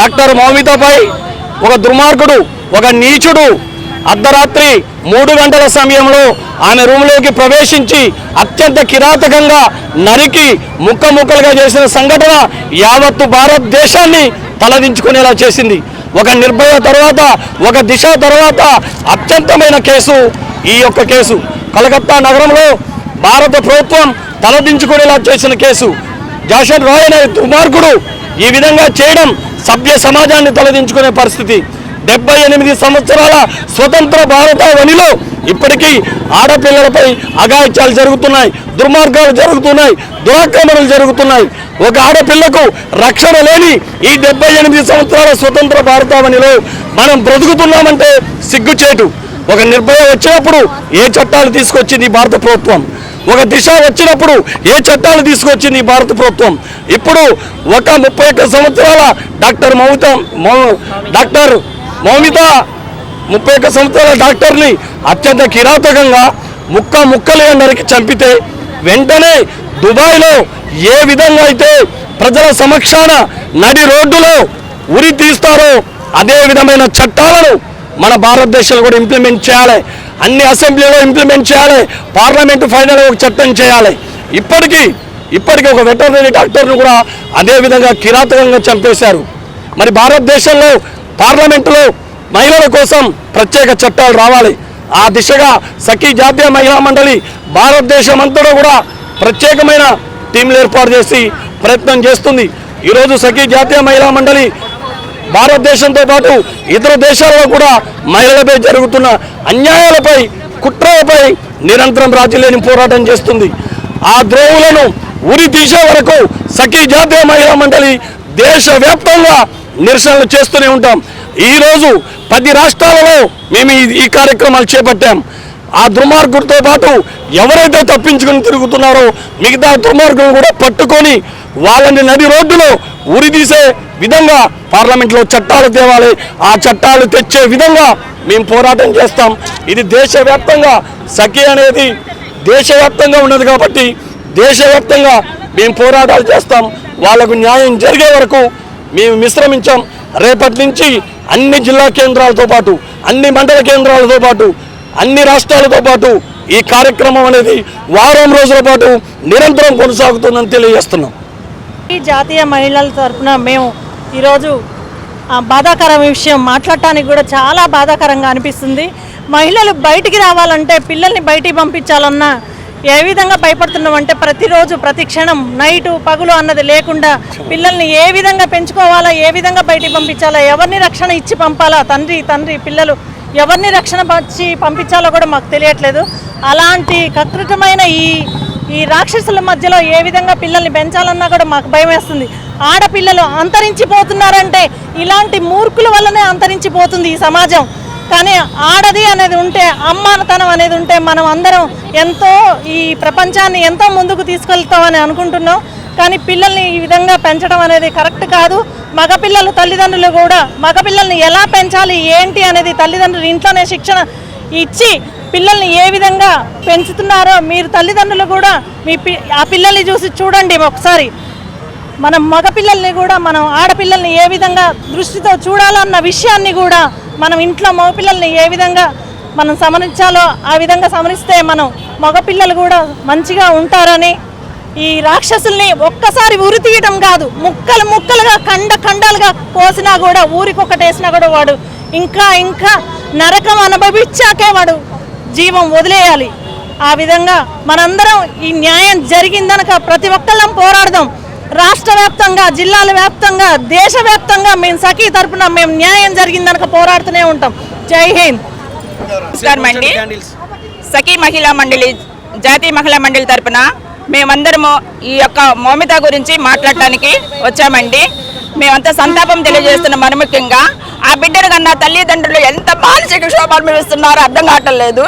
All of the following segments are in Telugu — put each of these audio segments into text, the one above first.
డాక్టర్ మౌమితపై ఒక దుర్మార్గుడు ఒక నీచుడు అర్ధరాత్రి మూడు గంటల సమయంలో ఆమె రూమ్లోకి ప్రవేశించి అత్యంత కిరాతకంగా నరికి ముక్క ముక్కలుగా చేసిన సంఘటన యావత్తు భారతదేశాన్ని తలదించుకునేలా చేసింది. ఒక నిర్భయ తర్వాత ఒక దిశ తర్వాత అత్యంతమైన కేసు ఈ యొక్క కేసు. కలకత్తా నగరంలో భారత ప్రభుత్వం తలదించుకునేలా చేసిన కేసు. జాషన్ రాయ్ అనే దుర్మార్గుడు ఈ విధంగా చేయడం సభ్య సమాజాన్ని తలదించుకునే పరిస్థితి. డెబ్బై ఎనిమిది సంవత్సరాల స్వతంత్ర భారతావనిలో ఇప్పటికీ ఆడపిల్లలపై అఘాయిత్యాలు జరుగుతున్నాయి దుర్మార్గాలు జరుగుతున్నాయి దురాక్రమణలు జరుగుతున్నాయి. ఒక ఆడపిల్లకు రక్షణ లేని ఈ డెబ్బై ఎనిమిది సంవత్సరాల స్వతంత్ర భారతావనిలో మనం బ్రతుకుతున్నామంటే సిగ్గుచేటు. ఒక నిర్భయ వచ్చినప్పుడు ఏ చట్టాలు తీసుకొచ్చింది ఈ భారత ప్రభుత్వం? ఒక దిశ వచ్చినప్పుడు ఏ చట్టాలు తీసుకొచ్చింది ఈ భారత ప్రభుత్వం? ఇప్పుడు ఒక ముప్పై ఒక్క సంవత్సరాల డాక్టర్ మమత మౌ- డాక్టర్ మౌమిత ముప్పై ఒక్క సంవత్సరాల డాక్టర్ని అత్యంత కిరాతకంగా ముక్క ముక్కలుగా నరికి చంపితే వెంటనే దుబాయ్లో ఏ విధంగా అయితే ప్రజల సమక్షాన నడి రోడ్డులో ఉరి తీస్తారో అదే విధమైన చట్టాలను మన భారతదేశంలో కూడా ఇంప్లిమెంట్ చేయాలి. అన్ని అసెంబ్లీలో ఇంప్లిమెంట్ చేయాలి. పార్లమెంటు ఫైనల్ ఒక చట్టం చేయాలి. ఇప్పటికీ ఇప్పటికీ ఒక వెటర్నరీ డాక్టర్ను కూడా అదేవిధంగా కిరాతకంగా చంపేశారు. మరి భారతదేశంలో పార్లమెంటులో మహిళల కోసం ప్రత్యేక చట్టాలు రావాలి. ఆ దిశగా సఖీ జాతీయ మహిళా మండలి భారతదేశం అంతటా కూడా ప్రత్యేకమైన టీంలు ఏర్పాటు చేసి ప్రయత్నం చేస్తుంది. ఈరోజు సఖీ జాతీయ మహిళా మండలి భారతదేశంతో పాటు ఇతర దేశాల్లో కూడా మహిళలపై జరుగుతున్న అన్యాయాలపై కుట్రలపై నిరంతరం రాజీలేని పోరాటం చేస్తుంది. ఆ ద్రోవులను ఉరి తీసే వరకు సఖీ జాతీయ మహిళా మండలి దేశవ్యాప్తంగా నిరసనలు చేస్తూనే ఉంటాం. ఈరోజు పది రాష్ట్రాలలో మేము ఈ- ఈ కార్యక్రమాలు చేపట్టాం. ఆ దుర్మార్గుడితో పాటు ఎవరైతే తప్పించుకుని తిరుగుతున్నారో మిగతా దుర్మార్గులను కూడా పట్టుకొని వాళ్ళని నది రోడ్డులో ఉరిదీసే విధంగా పార్లమెంట్లో చట్టాలు తేవాలి. ఆ చట్టాలు తెచ్చే విధంగా మేము పోరాటం చేస్తాం. ఇది దేశవ్యాప్తంగా సఖి అనేది దేశవ్యాప్తంగా ఉన్నది కాబట్టి దేశవ్యాప్తంగా మేము పోరాటాలు చేస్తాం. వాళ్ళకు న్యాయం జరిగే వరకు మేము విశ్రమించాం రేపటి నుంచి అన్ని జిల్లా కేంద్రాలతో పాటు అన్ని మండల కేంద్రాలతో పాటు అన్ని రాష్ట్రాలతో పాటు ఈ కార్యక్రమం అనేది వారం రోజుల పాటు నిరంతరం కొనసాగుతుందని తెలియజేస్తున్నాం. జాతీయ మహిళల తరఫున మేము ఈరోజు ఆ బాధాకర విషయం మాట్లాడటానికి కూడా చాలా బాధాకరంగా అనిపిస్తుంది. మహిళలు బయటికి రావాలంటే పిల్లల్ని బయటికి పంపించాలన్నా ఏ విధంగా భయపడుతున్నామంటే ప్రతిరోజు ప్రతి క్షణం నైటు పగులు అన్నది లేకుండా పిల్లల్ని ఏ విధంగా పెంచుకోవాలా ఏ విధంగా బయటికి పంపించాలా ఎవరిని రక్షణ ఇచ్చి పంపాలా తండ్రి తండ్రి పిల్లలు ఎవరిని రక్షణ ఇచ్చి పంపించాలో కూడా మాకు తెలియట్లేదు. అలాంటి కకృతమైన ఈ ఈ రాక్షసుల మధ్యలో ఏ విధంగా పిల్లల్ని పెంచాలన్నా కూడా మాకు భయం వేస్తుంది. ఆడపిల్లలు అంతరించిపోతున్నారంటే ఇలాంటి మూర్ఖుల వల్లనే అంతరించిపోతుంది ఈ సమాజం. కానీ ఆడది అనేది ఉంటే అమ్మానతనం అనేది ఉంటే మనం అందరం ఎంతో ఈ ప్రపంచాన్ని ఎంతో ముందుకు తీసుకెళ్తామని అనుకుంటున్నాం. కానీ పిల్లల్ని ఈ విధంగా పెంచడం అనేది కరెక్ట్ కాదు. మగపిల్లలు తల్లిదండ్రులు కూడా మగపిల్లల్ని ఎలా పెంచాలి ఏంటి అనేది తల్లిదండ్రులు ఇంట్లోనే శిక్షణ ఇచ్చి పిల్లల్ని ఏ విధంగా పెంచుతున్నారో మీరు తల్లిదండ్రులు కూడా మీ పి ఆ పిల్లల్ని చూసి చూడండి ఒకసారి. మనం మగపిల్లల్ని కూడా మనం ఆడపిల్లల్ని ఏ విధంగా దృష్టితో చూడాలన్న విషయాన్ని కూడా మనం ఇంట్లో మగపిల్లల్ని ఏ విధంగా మనం సమరించాలో ఆ విధంగా సమరిస్తే మనం మగపిల్లలు కూడా మంచిగా ఉంటారని ఈ రాక్షసుల్ని ఒక్కసారి ఉరి తీయడం కాదు ముక్కలు ముక్కలుగా కండ కండాలుగా కోసినా కూడా ఊరికొకటి కూడా వాడు ఇంకా ఇంకా నరకం అనుభవించాకే వాడు జీవం వదిలేయాలి. ఆ విధంగా మనందరం ఈ న్యాయం జరిగిందనక ప్రతి ఒక్కళ్ళం పోరాడదాం. రాష్ట్ర వ్యాప్తంగా జిల్లాల వ్యాప్తంగా దేశవ్యాప్తంగా మేము సఖీ తరపున మేము న్యాయం జరిగిందనక పోరాడుతూనే ఉంటాం. జై హింద్. నమస్కారం అండి. సఖీ మహిళా మండలి జాతీయ మహిళా మండలి తరపున మేమందరము ఈ యొక్క మౌమిత గురించి మాట్లాడటానికి వచ్చామండి. మేమంతా సంతాపం తెలియజేస్తున్నాం మరి ముఖ్యంగా ఆ బిడ్డను కన్నా తల్లిదండ్రులు ఎంత మానసిక క్షోభ అనుభవిస్తున్నారో అర్థం కావట్లేదు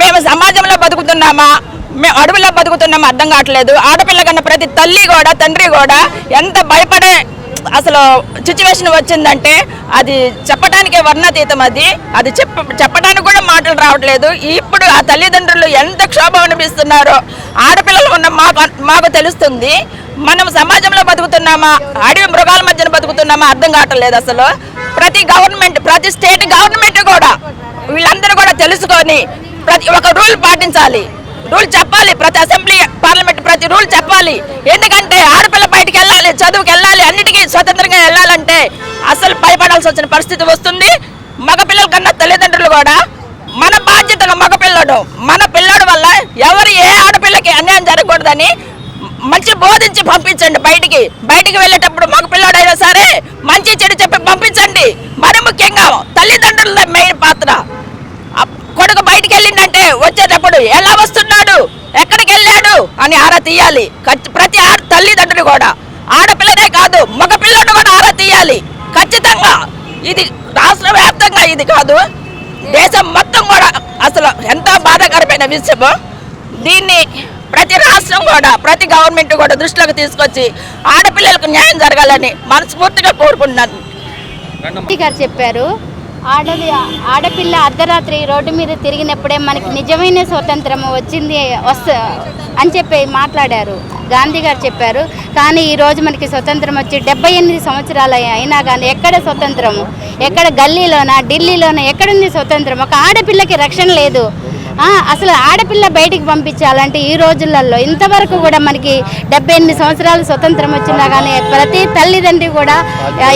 మేము సమాజంలో బతుకుతున్నామా? మేము అడవిలో బతుకుతున్నామా అర్థం కావట్లేదు. ఆడపిల్ల కన్నా ప్రతి తల్లి కూడా తండ్రి కూడా ఎంత భయపడే అసలు సిచ్యువేషన్ వచ్చిందంటే అది చెప్పడానికే వర్ణాతీతం అది. అది చెప్ప చెప్పడానికి కూడా మాటలు రావట్లేదు. ఇప్పుడు ఆ తల్లిదండ్రులు ఎంత క్షోభ అనిపిస్తున్నారో ఆడపిల్లలు ఉన్న మాకు మాకు తెలుస్తుంది. మనం సమాజంలో బతుకుతున్నామా? అడవి మృగాల మధ్యన బతుకుతున్నామా? అర్థం కావట్లేదు అసలు. ప్రతి గవర్నమెంట్ ప్రతి స్టేట్ గవర్నమెంట్ కూడా వీళ్ళందరూ కూడా తెలుసుకొని ప్రతి ఒక రూల్ పాటించాలి. రూల్ చెప్పాలి. ప్రతి అసెంబ్లీ పార్లమెంట్ ప్రతి రూల్ చెప్పాలి. ఎందుకంటే ఆడపిల్ల బయటకు వెళ్ళాలి చదువుకి వెళ్ళాలి అన్నిటికీ స్వతంత్రంగా వెళ్ళాలంటే అసలు భయపడాల్సి వచ్చిన పరిస్థితి వస్తుంది. మగపిల్లల కన్నా తల్లిదండ్రులు కూడా మన బాధ్యతగా మగపిల్లడు మన పిల్లడు వల్ల ఎవరు ఏ ఆడపిల్లకి అన్యాయం జరగకూడదని మంచి బోధించి పంపించండి బయటికి. బయటికి వెళ్ళేటప్పుడు మగ పిల్లడైనా సరే మంచి చెడు చెప్పి పంపించండి. మరి ముఖ్యంగా తల్లిదండ్రుల మెయిన్ పాత్ర. కొడుకు బయటికి వెళ్ళిందంటే వచ్చేటప్పుడు ఎలా వస్తున్నాడు? ఎక్కడికి వెళ్ళాడు? అని ఆరా తీయాలి. ప్రతి ఆడ తల్లిదండ్రులు కూడా. ఆడపిల్లనే కాదు మగ పిల్లడు కూడా ఆరా తీయాలి. ఖచ్చితంగా ఇది రాష్ట్ర వ్యాప్తంగా ఇది కాదు. దేశం మొత్తం కూడా అసలు ఎంత బాధాకరమైన విషయము. దీన్ని ప్రతి రాష్ట్రం కూడా ప్రతి గవర్నమెంట్ కూడా దృష్టిలోకి తీసుకొచ్చి ఆడపిల్లలకు న్యాయం జరగాలని మనస్ఫూర్తిగా కోరుకుంటున్నాను. గారు చెప్పారు ఆడది ఆడపిల్ల అర్ధరాత్రి రోడ్డు మీద తిరిగినప్పుడే మనకి నిజమైన స్వతంత్రం వచ్చింది వస్త అని చెప్పి మాట్లాడారు. గాంధీ గారు చెప్పారు కానీ ఈ రోజు మనకి స్వతంత్రం వచ్చి డెబ్బై ఎనిమిది సంవత్సరాలు అయినా కానీ ఎక్కడ స్వతంత్రము? ఎక్కడ గల్లీలోనా ఢిల్లీలోనా ఎక్కడుంది స్వతంత్రం? ఒక ఆడపిల్లకి రక్షణ లేదు. అసలు ఆడపిల్ల బయటికి పంపించాలంటే ఈ రోజులలో ఇంతవరకు కూడా మనకి డెబ్బై ఎనిమిది సంవత్సరాలు స్వతంత్రం వచ్చినా కానీ ప్రతి తల్లిదండ్రి కూడా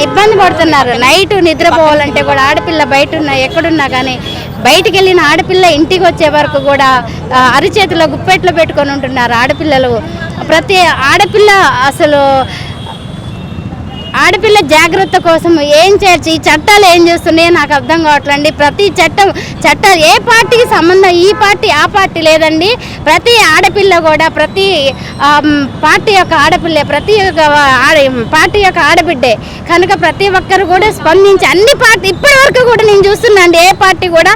ఇబ్బంది పడుతున్నారు. నైట్ నిద్రపోవాలంటే కూడా ఆడపిల్ల బయట ఉన్న ఎక్కడున్నా కానీ బయటికి వెళ్ళిన ఆడపిల్ల ఇంటికి వచ్చే వరకు కూడా అరిచేతిలో గుప్పెట్లో పెట్టుకొని ఉంటున్నారు ఆడపిల్లలు. ప్రతి ఆడపిల్ల అసలు ఆడపిల్ల జాగ్రత్త కోసం ఏం చేర్చి ఈ చట్టాలు ఏం చేస్తున్నాయో నాకు అర్థం కావట్లండి. ప్రతి చట్టం చట్టాలు ఏ పార్టీకి సంబంధం ఈ పార్టీ ఆ పార్టీ లేదండి. ప్రతి ఆడపిల్ల కూడా ప్రతి పార్టీ యొక్క ఆడపిల్ల ప్రతి ఒక్క ఆడ పార్టీ యొక్క ఆడబిడ్డే కనుక ప్రతి ఒక్కరు కూడా స్పందించి అన్ని పార్టీ ఇప్పటి వరకు కూడా నేను చూస్తున్నాను ఏ పార్టీ కూడా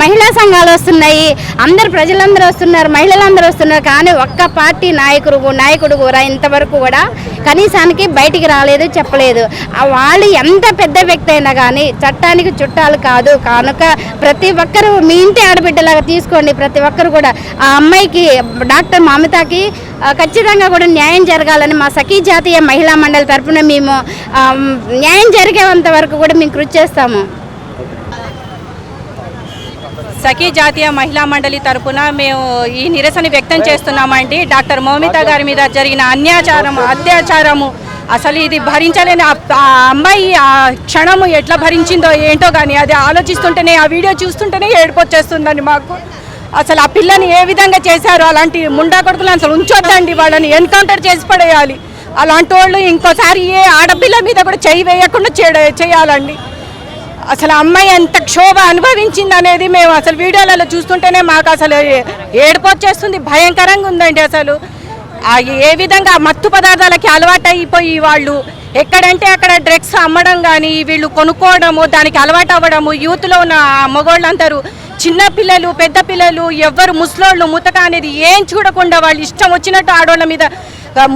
మహిళా సంఘాలు వస్తున్నాయి అందరు ప్రజలందరూ వస్తున్నారు మహిళలందరూ వస్తున్నారు కానీ ఒక్క పార్టీ నాయకుడు నాయకుడు కూడా ఇంతవరకు కూడా కనీసానికి బయటికి రాలేదు చెప్పలేదు. ఆ వాళ్ళు ఎంత పెద్ద వ్యక్తి అయినా కానీ చట్టానికి చుట్టాలు కాదు కనుక ప్రతి ఒక్కరూ మీ ఇంటి ఆడబిడ్డలాగా తీసుకోండి ప్రతి ఒక్కరు కూడా ఆ అమ్మాయికి డాక్టర్ మమతాకి ఖచ్చితంగా కూడా న్యాయం జరగాలని మా సఖీ జాతీయ మహిళా మండలి తరపున మేము న్యాయం జరిగేంత వరకు కూడా మేము కృషి చేస్తాము. సఖీ జాతీయ మహిళా మండలి తరపున మేము ఈ నిరసన వ్యక్తం చేస్తున్నామండి. డాక్టర్ మౌమిత గారి మీద జరిగిన అన్యాచారం అత్యాచారము. అసలు ఇది భరించలేని ఆ అమ్మాయి ఆ క్షణము ఎట్లా భరించిందో ఏంటో కానీ అది ఆలోచిస్తుంటేనే ఆ వీడియో చూస్తుంటేనే ఏడుపొచ్చేస్తుందండి మాకు. అసలు ఆ పిల్లని ఏ విధంగా చేశారు అలాంటి ముండా కొడుకులు అసలు ఉంచొద్దండి. వాళ్ళని ఎన్కౌంటర్ చేసి పడేయాలి. అలాంటి వాళ్ళు ఇంకోసారి ఏ ఆడపిల్ల మీద కూడా చేయి వేయకుండా చేయ- చేయాలండి. అసలు అమ్మాయి ఎంత క్షోభ అనుభవించింది అనేది మేము అసలు వీడియోలలో చూస్తుంటేనే మాకు అసలు ఏ- ఏడుపు వచ్చేస్తుంది. భయంకరంగా ఉందండి అసలు. ఏ విధంగా మత్తు పదార్థాలకి అలవాటు అయిపోయి వాళ్ళు ఎక్కడంటే అక్కడ డ్రగ్స్ అమ్మడం కానీ వీళ్ళు కొనుక్కోవడము దానికి అలవాటు అవ్వడము యూత్లో ఉన్న మగోళ్ళందరూ చిన్న పిల్లలు పెద్ద పిల్లలు ఎవ్వరు ముసలోళ్ళు ముతక అనేది ఏం చూడకుండా వాళ్ళు ఇష్టం వచ్చినట్టు ఆడోళ్ళ మీద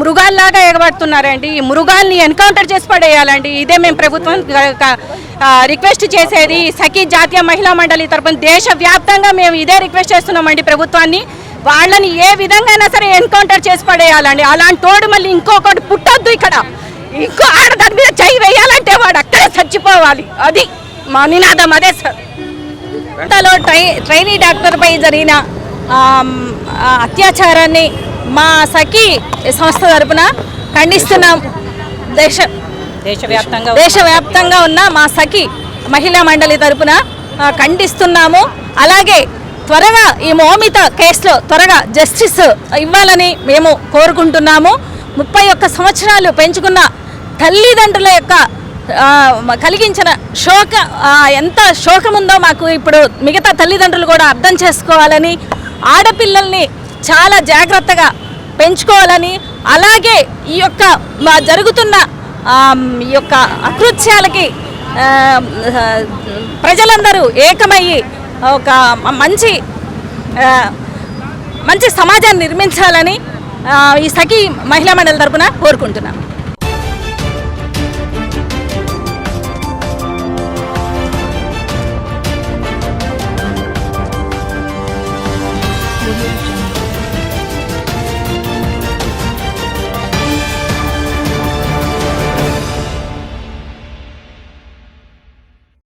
మృగాల్లాగా ఎగబడుతున్నారండి. ఈ మృగాల్ని ఎన్కౌంటర్ చేసి పడేయాలండి. ఇదే మేము ప్రభుత్వం రిక్వెస్ట్ చేసేది. సఖీ జాతీయ మహిళా మండలి తరపున దేశవ్యాప్తంగా మేము ఇదే రిక్వెస్ట్ చేస్తున్నామండి ప్రభుత్వాన్ని. వాళ్ళని ఏ విధంగా అయినా సరే ఎన్కౌంటర్ చేసి పడేయాలండి. అలాంటి తోడు మళ్ళీ ఇంకొకటి పుట్టొద్దు ఇక్కడ. ఇంకో ఆడదాని మీద చేయి వేయాలంటే వాడు అక్కడే చచ్చిపోవాలి. అది మా నినాదం అదే సార్. ట్రై ట్రైనీ డాక్టర్పై జరిగిన అత్యాచారాన్ని మా సఖీ సంస్థ తరపున ఖండిస్తున్నాం దేశ దేశవ్యాప్తంగా దేశవ్యాప్తంగా ఉన్న మా సఖి మహిళా మండలి తరపున ఖండిస్తున్నాము. అలాగే త్వరగా ఈ మోమిత కేసులో త్వరగా జస్టిస్ ఇవ్వాలని మేము కోరుకుంటున్నాము. ముప్పై ఒక్క సంవత్సరాలు పెంచుకున్న తల్లిదండ్రుల యొక్క కలిగించిన శోక ఎంత శోకం ఉందో మాకు ఇప్పుడు మిగతా తల్లిదండ్రులు కూడా అర్థం చేసుకోవాలని ఆడపిల్లల్ని చాలా జాగ్రత్తగా పెంచుకోవాలని అలాగే ఈ యొక్క జరుగుతున్న ఈ యొక్క అకృత్యాలకి ప్రజలందరూ ఏకమయ్యి ఒక మంచి మంచి సమాజాన్ని నిర్మించాలని ఈ సఖీ మహిళా మండలి తరపున కోరుకుంటున్నాను.